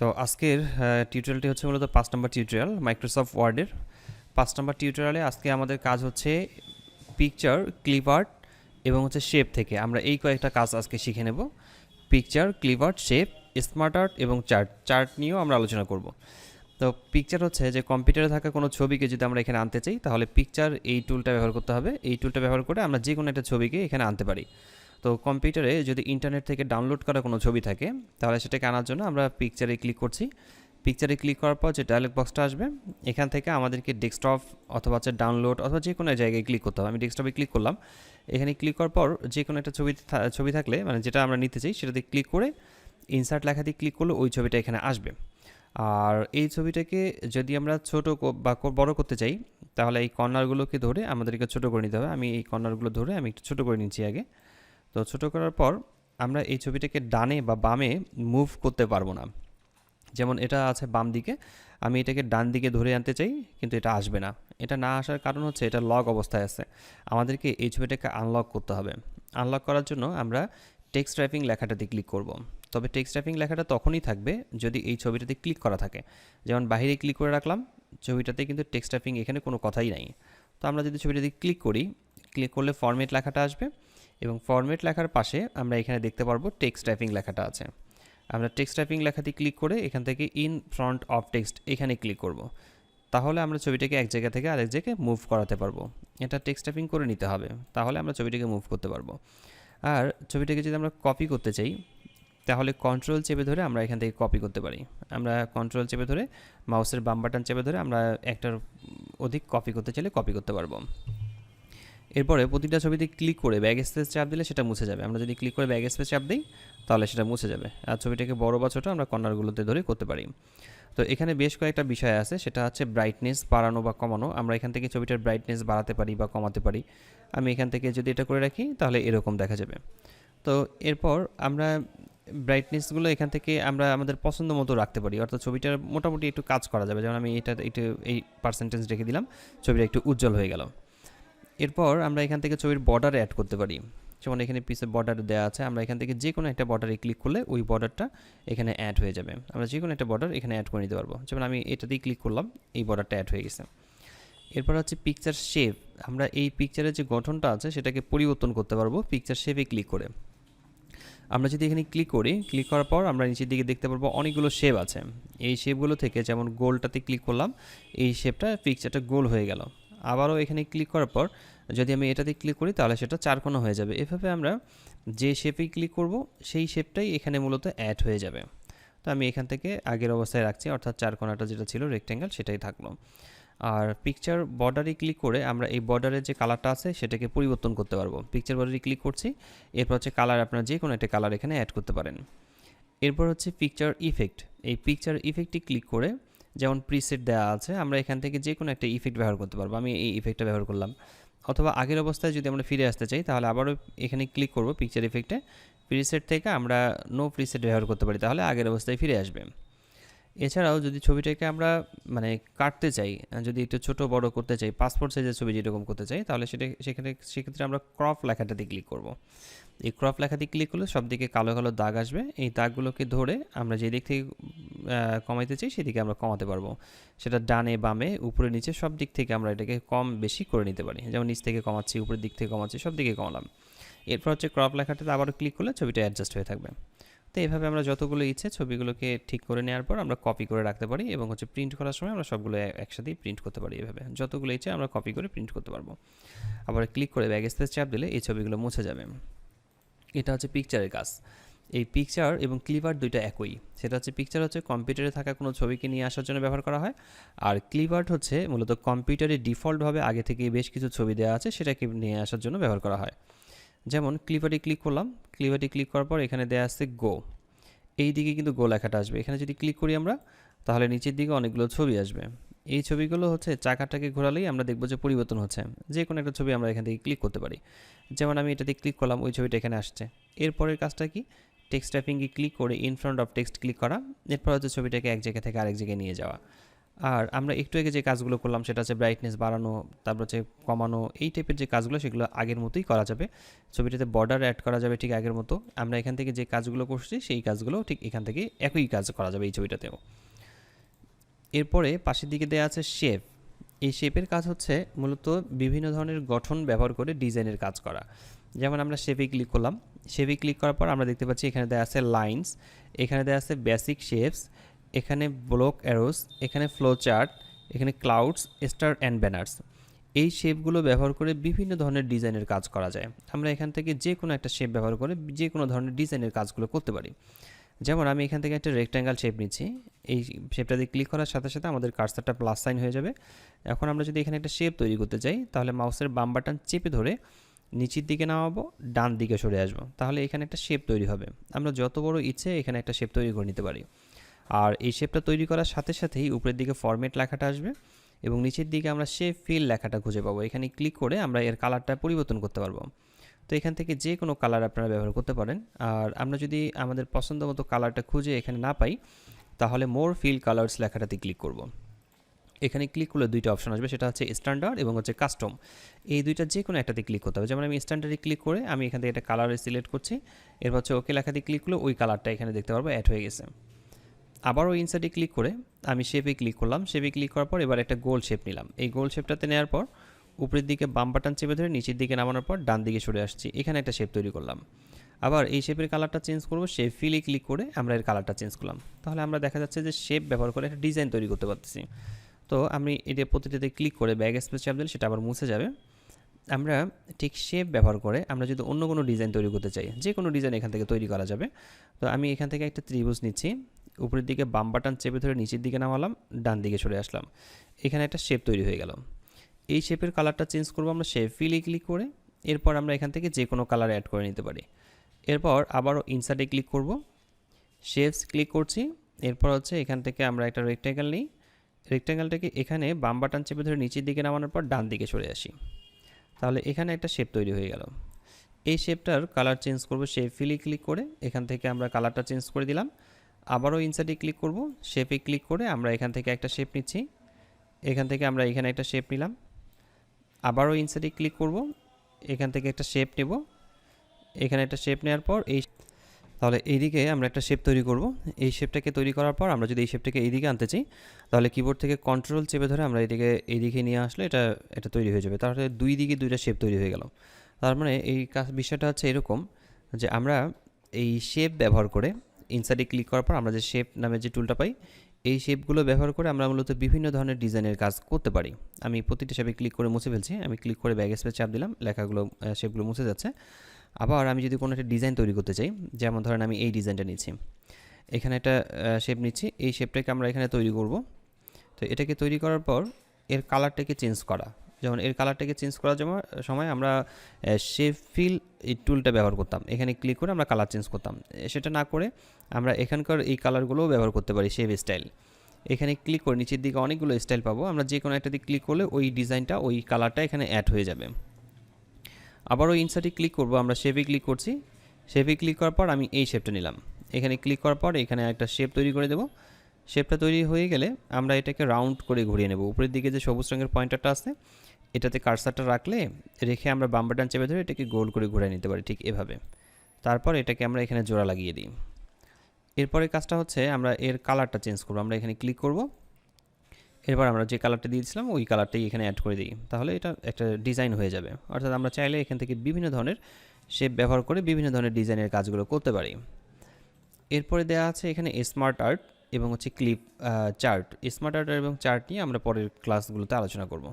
তো আজকের টিউটোরিয়ালটি হচ্ছে মূলত পাঁচ নম্বর টিউটোরিয়াল মাইক্রোসফট ওয়ার্ডের পাঁচ নম্বর টিউটোরিয়ালে আজকে আমাদের কাজ হচ্ছে পিকচার ক্লিপার্ট এবং হচ্ছে শেপ থেকে। আমরা এই কয়েকটা কাজ আজকে শিখে নেব। Picture clipart shape smart art এবং চার্ট চার্ট নিয়েও আমরা আলোচনা করব। তো পিকচার হচ্ছে যে কম্পিউটারে থাকা কোনো ছবিকে যদি আমরা এখানে আনতে চাই, তাহলে পিকচার এই টুলটা ব্যবহার করতে হবে। এই টুলটা ব্যবহার করে আমরা যে কোনো একটা ছবিকে এখানে আনতে পারি। তো কম্পিউটারে যদি ইন্টারনেট থেকে ডাউনলোড করা কোনো ছবি থাকে, তাহলে সেটাকে আনার জন্য আমরা পিকচারে ক্লিক করছি। পিকচারে ক্লিক করার পর যে ডায়লগ বক্সটা আসবে, এখান থেকে আমাদেরকে ডেস্কটপ অথবা হচ্ছে ডাউনলোড অথবা যে কোনো জায়গায় ক্লিক করতে হবে। আমি ডেস্কটপে ক্লিক করলাম। এখানে ক্লিক করার পর যে কোনো একটা ছবি ছবি থাকলে মানে যেটা আমরা নিতে চাই সেটাতে ক্লিক করে ইনসার্ট লেখা দিয়ে ক্লিক করলে ওই ছবিটা এখানে আসবে। আর এই ছবিটাকে যদি আমরা ছোট বা বড় করতে চাই, তাহলে এই কর্নারগুলোকে ধরে আমাদেরকে ছোট করে নিতে হবে। আমি এই কর্নারগুলো ধরে আমি একটু ছোট করে নিচ্ছি আগে। তো ছোট করার পর আমরা এই ছবিটাকে ডানে বা বামে মুভ করতে পারব না। যেমন এটা আছে বাম দিকে। আমি এটাকে ডান দিকে ধরে আনতে চাই, কিন্তু এটা আসবে না। এটা না আসার কারণ হচ্ছে এটা লক অবস্থায় আছে। আমাদেরকে এই ছবিটাকে আনলক করতে হবে। আনলক করার জন্য আমরা টেক্সট টাইপিং লেখাটাতে ক্লিক করব। তবে টেক্সট টাইপিং লেখাটা তখনই থাকবে যদি এই ছবিটাতে ক্লিক করা থাকে। যেমন বাইরে ক্লিক করে রাখলাম, ছবিটাতে কিন্তু টেক্সট টাইপিং এখানে কোনো কথাই নাই। তো আমরা যদি ছবিটাতে ক্লিক করি ক্লিক করলে ফরম্যাট লেখাটা আসবে এবং ফরম্যাট লেখার পাশে আমরা এখানে দেখতে পারব টেক্সট টাইপিং লেখাটা আছে। আমরা টেক্সট টাইপিং লেখাতে ক্লিক করে এখান থেকে ইন ফ্রন্ট অফ টেক্সট এখানে ক্লিক করব। তাহলে আমরা ছবিটাকে এক জায়গা থেকে আরেক জায়গায় মুভ করাতে পারব। এটা টেক্সট টাইপিং করে নিতে হবে। তাহলে আমরা ছবিটাকে মুভ করতে পারব। আর ছবিটাকে যদি আমরা কপি করতে চাই, তাহলে কন্ট্রোল চেপে ধরে আমরা এখান থেকে কপি করতে পারি। আমরা কন্ট্রোল চেপে ধরে মাউসের বাম বাটন চেপে ধরে আমরা একটার অধিক কপি করতে চাইলে কপি করতে পারব। এরপরে প্রতিটা ছবিতে ক্লিক করে ব্যাগ স্পেস চাপ দিলে সেটা মুছে যাবে। আমরা যদি ক্লিক করে ব্যাগ স্পেস চাপ দিই, তাহলে সেটা মুছে যাবে। আর ছবিটাকে বড় বা ছোটো আমরা কর্নারগুলোতে ধরে করতে পারি। তো এখানে বেশ কয়েকটা বিষয় আছে। সেটা হচ্ছে ব্রাইটনেস বাড়ানো বা কমানো। আমরা এখান থেকে ছবিটার ব্রাইটনেস বাড়াতে পারি বা কমাতে পারি। আমি এখান থেকে যদি এটা করে রাখি, তাহলে এরকম দেখা যাবে। তো এরপর আমরা ব্রাইটনেসগুলো এখান থেকে আমরা আমাদের পছন্দ মতো রাখতে পারি। অর্থাৎ ছবিটার মোটামুটি একটু কাজ করা যাবে। যেমন আমি এটা একটু এই পার্সেন্টেজ রেখে দিলাম। ছবিটা একটু উজ্জ্বল হয়ে গেল। এরপর আমরা এখান থেকে ছবির বর্ডার অ্যাড করতে পারি। যেমন এখানে পিসে বর্ডার দেওয়া আছে, আমরা এখান থেকে যে কোনো একটা বর্ডারে ক্লিক করলে ওই বর্ডারটা এখানে অ্যাড হয়ে যাবে। আমরা যে কোনো একটা বর্ডার এখানে অ্যাড করে নিতে পারব। যেমন আমি এটাতেই ক্লিক করলাম, এই বর্ডারটা অ্যাড হয়ে গেছে। এরপর হচ্ছে পিকচার শেপ আমরা এই পিকচারের যে গঠনটা আছে, সেটাকে পরিবর্তন করতে পারব পিকচার শেপে ক্লিক করে। আমরা যদি এখানে ক্লিক করি ক্লিক করার পর আমরা নিচের দিকে দেখতে পারব অনেকগুলো শেপ আছে। এই শেপগুলো থেকে যেমন গোলটাতে ক্লিক করলাম, এই শেপটা পিকচারটা গোল হয়ে গেল। আবারও এখানে ক্লিক করার পর যদি আমি এটাতে ক্লিক করি তাহলে সেটা চারকোনা হয়ে যাবে। এভাবে আমরা যে শেপেই ক্লিক করব, সেই শেপটাই এখানে মূলত অ্যাড হয়ে যাবে। তো আমি এখান থেকে আগের অবস্থায় রাখছি, অর্থাৎ চারকোনাটা যেটা ছিল রেক্ট্যাঙ্গেল সেটাই থাকল। আর পিকচার বর্ডারে ক্লিক করে আমরা এই বর্ডারের যে কালারটা আছে, সেটাকে পরিবর্তন করতে পারব। পিকচার বর্ডারে ক্লিক করছি, এরপর হচ্ছে কালার আপনারা যে কোনো একটা কালার এখানে অ্যাড করতে পারেন। এরপর হচ্ছে পিকচার ইফেক্ট এই পিকচার ইফেক্টটি ক্লিক করে যেমন প্রিসেট দেওয়া আছে, আমরা এখান থেকে যে কোনো একটা ইফেক্ট ব্যবহার করতে পারব। আমি এই ইফেক্টটা ব্যবহার করলাম। অথবা আগের অবস্থায় যদি আমরা ফিরে আসতে চাই, তাহলে আবারও এখানে ক্লিক করব পিকচার ইফেক্টে প্রিসেট থেকে আমরা নো প্রিসেট ব্যবহার করতে পারি, তাহলে আগের অবস্থায় ফিরে আসবে। এছাড়াও যদি ছবিটাকে আমরা মানে কাটতে চাই যদি একটু ছোট, বড় করতে চাই পাসপোর্ট সাইজের ছবি যেরকম করতে চাই, তাহলে সেটা, সেখানে, সেক্ষেত্রে আমরা ক্রপ লেখাটাতে ক্লিক করব। এই ক্রপ লেখাতে ক্লিক করলে সব দিকে কালো কালো দাগ আসবে। এই দাগগুলোকে ধরে আমরা যে দিক থেকে কমাইতে চাই, সেদিকে আমরা কমাতে পারব। সেটা ডানে, বামে, উপরে, নিচে সব দিক থেকে আমরা এটাকে কম, বেশি করে নিতে পারি। যেমন নিচ থেকে কমাচ্ছি, উপরের দিক থেকে কমাচ্ছি সব দিকে কমালাম। এরপর হচ্ছে ক্রপ লেখাটাতে আবারও ক্লিক করলে ছবিটা অ্যাডজাস্ট হয়ে থাকবে। তো এইভাবে আমরা যতগুলো ইচ্ছে ছবিগুলোকে ঠিক করে নেওয়ার পর আমরা কপি করে রাখতে পারি এবং হচ্ছে প্রিন্ট করার সময় আমরা সবগুলো একসাথেই প্রিন্ট করতে পারি এভাবে। যতগুলো ইচ্ছে আমরা কপি করে প্রিন্ট করতে পারব। আবার ক্লিক করে ব্যাগ স্পেস চাপ দিলে এই ছবিগুলো মুছে যাবে। এটা হচ্ছে পিকচারের কাজ। এই পিকচার এবং ক্লিপার দুইটা একই। সেটা হচ্ছে পিকচার হচ্ছে কম্পিউটারে থাকা কোনো ছবিকে নিয়ে আসার জন্য ব্যবহার করা হয়। আর ক্লিপার্ট হচ্ছে মূলত কম্পিউটারে ডিফল্টভাবে আগে থেকে বেশ কিছু ছবি দেওয়া আছে সেটাকে নিয়ে আসার জন্য ব্যবহার করা হয়। যেমন ক্লিপারে ক্লিক করলাম ক্লিপারে ক্লিক করার পর এখানে দেয়া আছে গো এই দিকে কিন্তু গো লেখাটা আসবে। এখানে যদি ক্লিক করি আমরা, তাহলে নিচের দিকে অনেকগুলো ছবি আসবে। এই ছবিগুলো হচ্ছে চাকাটাকে ঘোরালেই আমরা দেখব যে পরিবর্তন হচ্ছে। যে কোনো একটা ছবি আমরা এখান থেকে ক্লিক করতে পারি। যেমন আমি এটাতে ক্লিক করলাম, ওই ছবিটা এখানে আসছে। এরপরের কাজটা কি? টেক্সট টাইপিংয়ে ক্লিক করে in front of text click করা। এরপর হচ্ছে ছবিটাকে এক জায়গা থেকে আরেক জায়গায় নিয়ে যাওয়া। আর আমরা একটু আগে যে কাজগুলো করলাম, সেটা হচ্ছে ব্রাইটনেস বাড়ানো, তারপর হচ্ছে কমানো, এই টাইপের যে কাজগুলো, সেগুলো আগের মতোই করা যাবে। ছবিটাতে বর্ডার অ্যাড করা যাবে ঠিক আগের মতো। আমরা এখান থেকে যে কাজগুলো করছি, সেই কাজগুলো ঠিক এখান থেকে একই কাজ করা যাবে এই ছবিটাতেও। এরপরে পাশের দিকে দেওয়া আছে শেপ এই শেপের কাজ হচ্ছে মূলত বিভিন্ন ধরনের গঠন ব্যবহার করে ডিজাইনের কাজ করা। যেমন আমরা শেপে ক্লিক করলাম। শেপে ক্লিক করার পর আমরা দেখতে পাচ্ছি এখানে দেওয়া আছে লাইন্স এখানে দেওয়া আছে বেসিক শেপস এখানে ব্লক অ্যারোস এখানে ফ্লো চার্ট এখানে ক্লাউডস স্টার অ্যান্ড ব্যানার্স এই শেপগুলো ব্যবহার করে বিভিন্ন ধরনের ডিজাইনের কাজ করা যায়। আমরা এখান থেকে যে কোনো একটা শেপ ব্যবহার করে যে কোনো ধরনের ডিজাইনের কাজগুলো করতে পারি। যেমন আমি এখান থেকে একটা রেক্ট্যাঙ্গেল শেপ নিচ্ছি। এই শেপটা দিয়ে ক্লিক করার সাথে সাথে আমাদের কার্সারটা প্লাস সাইন হয়ে যাবে। এখন আমরা যদি এখানে একটা শেপ তৈরি করতে চাই, তাহলে মাউসের বাম বাটন চেপে ধরে নিচের দিকে নামাবো, ডান দিকে সরে আসব। তাহলে এখানে একটা শেপ তৈরি হবে। আমরা যত বড় ইচ্ছে এখানে একটা শেপ তৈরি করে নিতে পারি। আর এই শেপটা তৈরি করার সাথে সাথেই উপরের দিকে ফরম্যাট লেখাটা আসবে এবং নিচের দিকে আমরা শেপ ফিল লেখাটা খুঁজে পাবো। এখানে ক্লিক করে আমরা এর কালারটা পরিবর্তন করতে পারব। তো এখান থেকে যে কোনো কালার আপনারা ব্যবহার করতে পারেন। আর আমরা যদি আমাদের পছন্দ মতো কালারটা খুঁজে এখানে না পাই, তাহলে মোর ফিল কালার্স লেখাটাতে ক্লিক করব। এখানে ক্লিক করলে দুইটা অপশন আসবে, সেটা হচ্ছে স্ট্যান্ডার্ড এবং হচ্ছে কাস্টম এই দুইটা যে কোনো একটাতে ক্লিক করতে হবে। যেমন আমি স্ট্যান্ডার্ডে ক্লিক করে আমি এখান থেকে একটা কালার সিলেক্ট করছি, এরপর হচ্ছে ওকে লেখাতে ক্লিক করলে ওই কালারটা এখানে দেখতে পারব অ্যাড হয়ে গেছে। আবারও ইনসার্টে ক্লিক করে আমি শেপে ক্লিক করলাম। শেপে ক্লিক করার পর এবার একটা গোল শেপ নিলাম। এই গোল শেপটাতে নেওয়ার পর উপরের দিকে বাম বাটন চেপে ধরে নিচের দিকে নামানোর পর ডান দিকে সরে আসছি। এখানে একটা শেপ তৈরি করলাম। আবার এই শেপের কালারটা চেঞ্জ করব। শেপ ফিলে ক্লিক করে আমরা এর কালারটা চেঞ্জ করলাম। তাহলে আমরা দেখা যাচ্ছে যে শেপ ব্যবহার করে একটা ডিজাইন তৈরি করতে পারতেছি। তো আমি এটা প্রতিটাতে ক্লিক করে ব্যাগ স্পেস চাপ দিলে সেটা আবার মুছে যাবে। আমরা ঠিক শেপ ব্যবহার করে আমরা যদি অন্য কোনো ডিজাইন তৈরি করতে চাই যে কোনো ডিজাইন এখান থেকে তৈরি করা যাবে। তো আমি এখান থেকে একটা ত্রিভুজ নিচ্ছি। উপরের দিকে বাম বাটন চেপে ধরে নিচের দিকে নামালাম, ডান দিকে সরে আসলাম। এখানে একটা শেপ তৈরি হয়ে গেল। এই শেপের কালারটা চেঞ্জ করব আমরা শেপ ফিলে ক্লিক করে, এরপর আমরা এখান থেকে যে কোনো কালার অ্যাড করে নিতে পারি। এরপর আবারও ইনসার্টে ক্লিক করব। শেপস ক্লিক করছি, এরপর হচ্ছে এখান থেকে আমরা একটা রেক্ট্যাঙ্গেল নিই। রেক্ট্যাঙ্গেলটাকে এখানে বাম বাটন চেপে ধরে নিচের দিকে নামানোর পর ডান দিকে সরে আসি। তাহলে এখানে একটা শেপ তৈরি হয়ে গেল। এই শেপটার কালার চেঞ্জ করব শেপ ফিলে ক্লিক করে এখান থেকে আমরা কালারটা চেঞ্জ করে দিলাম। আবারও ইনসার্টে ক্লিক করব। শেপে ক্লিক করে আমরা এখান থেকে একটা শেপ নিচ্ছি। এখান থেকে আমরা এখানে একটা শেপ নিলাম। আবারও ইনসার্টে ক্লিক করব। এখান থেকে একটা শেপ নেব। এখানে একটা শেপ নেওয়ার পর এই তাহলে এইদিকে আমরা একটা শেপ তৈরি করব। এই শেপটাকে তৈরি করার পর আমরা যদি এই শেপটাকে এইদিকে আনতে চাই, তাহলে কিবোর্ড থেকে কন্ট্রোল চেপে ধরে আমরা এদিকে, এইদিকে নিয়ে আসলে এটা এটা তৈরি হয়ে যাবে। তাহলে দুই দিকে দুইটা শেপ তৈরি হয়ে গেল। তার মানে এই কাজ বিষয়টা হচ্ছে এরকম যে আমরা এই শেপ ব্যবহার করে ইনসাইডে ক্লিক করার পর আমরা যে শেপ নামে যে টুলটা পাই, এই শেপগুলো ব্যবহার করে আমরা মূলত বিভিন্ন ধরনের ডিজাইনের কাজ করতে পারি। আমি প্রতিটা শেপে ক্লিক করে মুছে ফেলছি। আমি ক্লিক করে ব্যাগ স্পেস চাপ দিলাম, লেখাগুলো শেপগুলো মুছে যাচ্ছে। আবার আমি যদি কোনো একটা ডিজাইন তৈরি করতে চাই, যেমন ধরেন আমি এই ডিজাইনটা নিচ্ছি। এখানে একটা শেপ নিচ্ছি। এই শেপটাকে আমরা এখানে তৈরি করব। তো এটাকে তৈরি করার পর এর কালারটাকে চেঞ্জ করা। যেমন এর কালারটাকে চেঞ্জ করার সময় আমরা শেপ ফিল এই টুলটা ব্যবহার করতাম। এখানে ক্লিক করে আমরা কালার চেঞ্জ করতাম। সেটা না করে আমরা এখানকার এই কালারগুলোও ব্যবহার করতে পারি শেপ স্টাইল এখানে ক্লিক করে নিচের দিকে অনেকগুলো স্টাইল পাবো। আমরা যে কোনো একটা দিকে ক্লিক করলে ওই ডিজাইনটা ওই কালারটা এখানে অ্যাড হয়ে যাবে। আবারও ইনসার্টে ক্লিক করব আমরা শেপে ক্লিক করছি। শেপে ক্লিক করার পর আমি এই শেপটা নিলাম। এখানে ক্লিক করার পর এখানে একটা শেপ তৈরি করে দেবো। শেপটা তৈরি হয়ে গেলে আমরা এটাকে রাউন্ড করে ঘুরিয়ে নেব। উপরের দিকে যে সবুজ রঙের পয়েন্টারটা আছে এটাতে কারসারটা রাখলে রেখে আমরা বাম চেপে ধরে এটাকে গোল করে ঘুরে নিতে পারি ঠিক এভাবে। তারপর এটাকে আমরা এখানে জোড়া লাগিয়ে দিই। এরপরে কাজটা হচ্ছে আমরা এর কালারটা চেঞ্জ করব। আমরা এখানে ক্লিক করব। এরপর আমরা যে কালারটা দিয়েছিলাম, ওই কালারটাই এখানে অ্যাড করে দিই। তাহলে এটা একটা ডিজাইন হয়ে যাবে। অর্থাৎ আমরা চাইলে এখান থেকে বিভিন্ন ধরনের শেপ ব্যবহার করে বিভিন্ন ধরনের ডিজাইনের কাজগুলো করতে পারি। এরপরে দেওয়া আছে এখানে স্মার্ট আর্ট এবং হচ্ছে ক্লিপ চার্ট স্মার্ট আর্ট এবং চার্ট নিয়ে আমরা পরের ক্লাসগুলোতে আলোচনা করব।